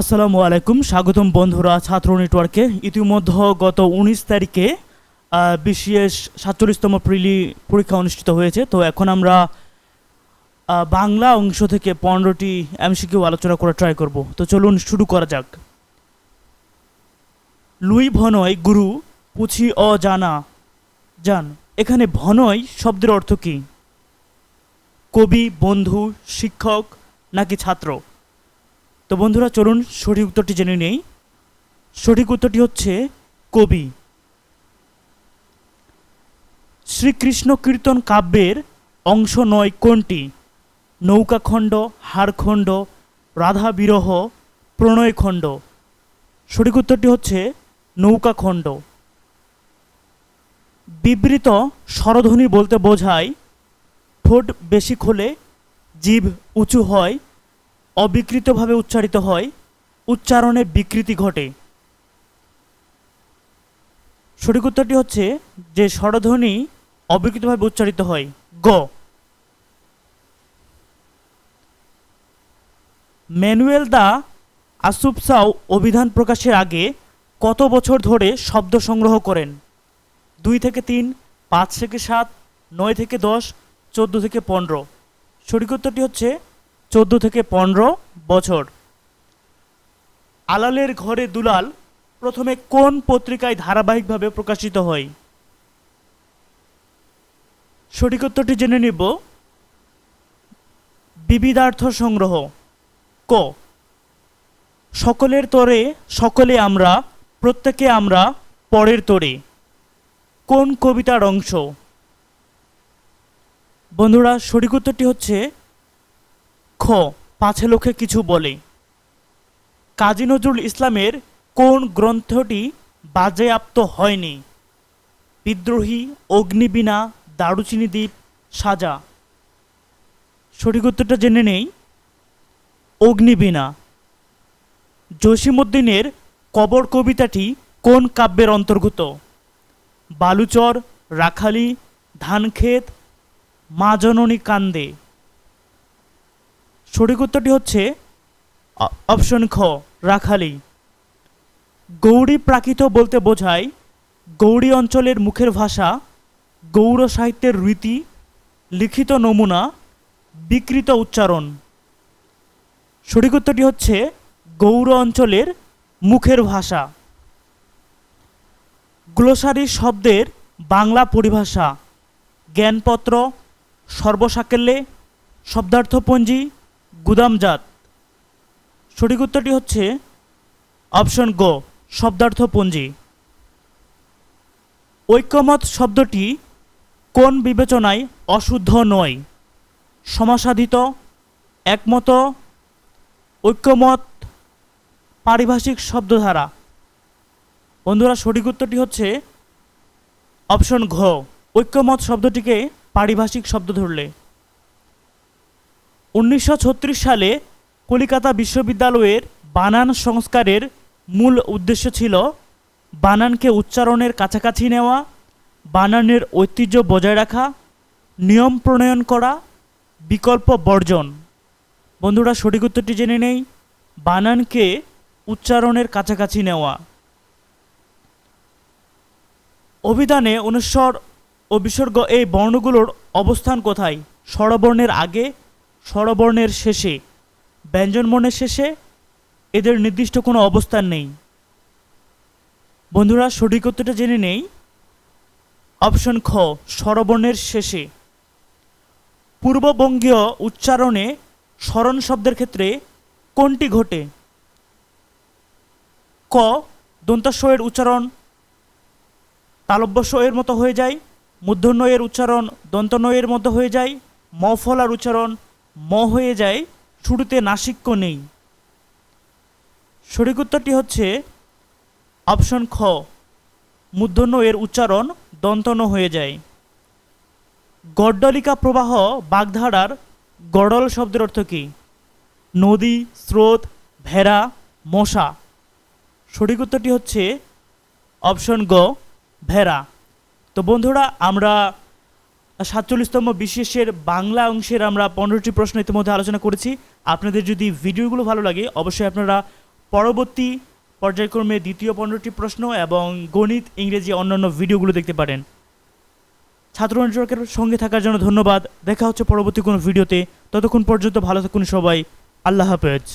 আসসালামু আলাইকুম, স্বাগতম বন্ধুরা ছাত্র নেটওয়ার্কে। ইতিমধ্যে গত উনিশ তারিখে বিসিএস সাতচল্লিশতম প্রিলি পরীক্ষা অনুষ্ঠিত হয়েছে। তো এখন আমরা বাংলা অংশ থেকে পনেরোটি এমসিকিউ আলোচনা করে ট্রাই করব। তো চলুন শুরু করা যাক। লুই ভনয়, গুরু, পুছি অজানা জান এখানে ভনয় শব্দের অর্থ কী? কবি, বন্ধু, শিক্ষক, নাকি ছাত্র? তো বন্ধুরা, চলুন সঠিক উত্তরটি জেনে নেই। সঠিক উত্তরটি হচ্ছে কবি। শ্রীকৃষ্ণ কীর্তন কাব্যের অংশ নয় কোনটি? নৌকাখণ্ড, হাড়খণ্ড রাধা বিরহ প্রণয়খণ্ড। সঠিক উত্তরটি হচ্ছে নৌকাখণ্ড। বিবৃত স্বরধ্বনি বলতে বোঝায়, ঠোঁট বেশি খোলে জীব উঁচু হয় অবিকৃতভাবে উচ্চারিত হয়, উচ্চারণে বিকৃতি ঘটে। সঠিক উত্তরটি হচ্ছে যে স্বরধ্বনি অবিকৃতভাবে উচ্চারিত হয়, গ। ম্যানুয়েল দা আসুপসাও অভিধান প্রকাশের আগে কত বছর ধরে শব্দ সংগ্রহ করেন? দুই থেকে তিন, পাঁচ থেকে সাত, নয় থেকে দশ, চোদ্দ থেকে পনেরো। সঠিক উত্তরটি হচ্ছে চোদ্দ থেকে পনেরো বছর। আলালের ঘরে দুলাল প্রথমে কোন পত্রিকায় ধারাবাহিকভাবে প্রকাশিত হয়? সঠিক জেনে নিব। বিবিধার্থ সংগ্রহ। ক। সকলের তরে সকলে আমরা, প্রত্যেকে আমরা, পরের তরে। কোন কবিতার অংশ? বন্ধুরা, সঠিক উত্তরটি হচ্ছে খ পাছে লোকে কিছু বলে। কাজী নজরুল ইসলামের কোন গ্রন্থটি বাজেয়াপ্ত হয়নি? বিদ্রোহী, অগ্নিবীণা, দারুচিনি দ্বীপ, সাজা। সঠিক উত্তরটা জেনে নেই। অগ্নিবীণা। জসিমুদ্দিনের কবর কবিতাটি কোন কাব্যের অন্তর্গত? বালুচর, রাখালি, ধানক্ষেত, মা জননী কান্দে। সঠিক উত্তরটি হচ্ছে অপশন খ, রাখালি। গৌড়ী প্রাকৃত বলতে বোঝায় গৌড়ী অঞ্চলের মুখের ভাষা গৌড় সাহিত্যের রীতি, লিখিত নমুনা, বিকৃত উচ্চারণ। সঠিক উত্তরটি হচ্ছে গৌড় অঞ্চলের মুখের ভাষা। গ্লোসারি শব্দের বাংলা পরিভাষা, জ্ঞানপত্র, সর্বসাকেল্যে, শব্দার্থপঞ্জি গুদামজাত সঠিক উত্তরটি হচ্ছে অপশন গ, শব্দার্থপঞ্জি। ঐক্যমত শব্দটি কোন বিবেচনায় অশুদ্ধ নয়? সমাসাধিত, একমত, ঐক্যমত, পারিভাষিক শব্দধারা। বন্ধুরা, সঠিক উত্তরটি হচ্ছে অপশন ঘ, ঐক্যমত শব্দটিকে পারিভাষিক শব্দ ধরলে। উনিশশো ছত্রিশ সালে কলিকাতা বিশ্ববিদ্যালয়ের বানান সংস্কারের মূল উদ্দেশ্য ছিল বানানকে উচ্চারণের কাছাকাছি নেওয়া, বানানের ঐতিহ্য বজায় রাখা, নিয়ম প্রণয়ন করা, বিকল্প বর্জন। বন্ধুরা, সঠিক উত্তরটি জেনে নেই। বানানকে উচ্চারণের কাছাকাছি নেওয়া। অভিধানে অনুস্বর ও বিসর্গ এই বর্ণগুলোর অবস্থান কোথায়? স্বরবর্ণের আগে স্বরবর্ণের শেষে, ব্যঞ্জনবর্ণের শেষে এদের নির্দিষ্ট কোনো অবস্থান নেই। বন্ধুরা, সঠিক উত্তরটা জেনে নেই। অপশন খ, স্বরবর্ণের শেষে। পূর্ববঙ্গীয় উচ্চারণে স্মরণ শব্দের ক্ষেত্রে কোনটি ঘটে? ক দন্তাস্বয়ের উচ্চারণ তালব্যস্ব এর মতো হয়ে যায় মূর্ধন্যয়ের উচ্চারণ দন্তনয়ের মতো হয়ে যায় ম ফলার উচ্চারণ ম হয়ে যায়, শুরুতে নাসিক্য নেই। সঠিক উত্তরটি হচ্ছে অপশন খ। মূর্ধন্য এর উচ্চারণ দন্তন হয়ে যায়। গড্ডলিকা প্রবাহ বাগধারার গডল শব্দের অর্থ কী? নদী, স্রোত, ভেড়া, মশা। সঠিক উত্তরটি হচ্ছে অপশন গ, ভেড়া। তো বন্ধুরা, আমরা সাতচল্লিশতম বিশেষের বাংলা অংশের আমরা পনেরোটি প্রশ্ন ইতিমধ্যে আলোচনা করেছি। আপনাদের যদি ভিডিওগুলো ভালো লাগে, অবশ্যই আপনারা পরবর্তী পর্যায়ক্রমে দ্বিতীয় পনেরোটি প্রশ্ন এবং গণিত, ইংরেজি, অন্যান্য ভিডিওগুলো দেখতে পারেন। ছাত্র নেটওয়ার্কের সঙ্গে থাকার জন্য ধন্যবাদ। দেখা হচ্ছে পরবর্তী কোনো ভিডিওতে। ততক্ষণ পর্যন্ত ভালো থাকুন সবাই। আল্লাহ হাফেজ।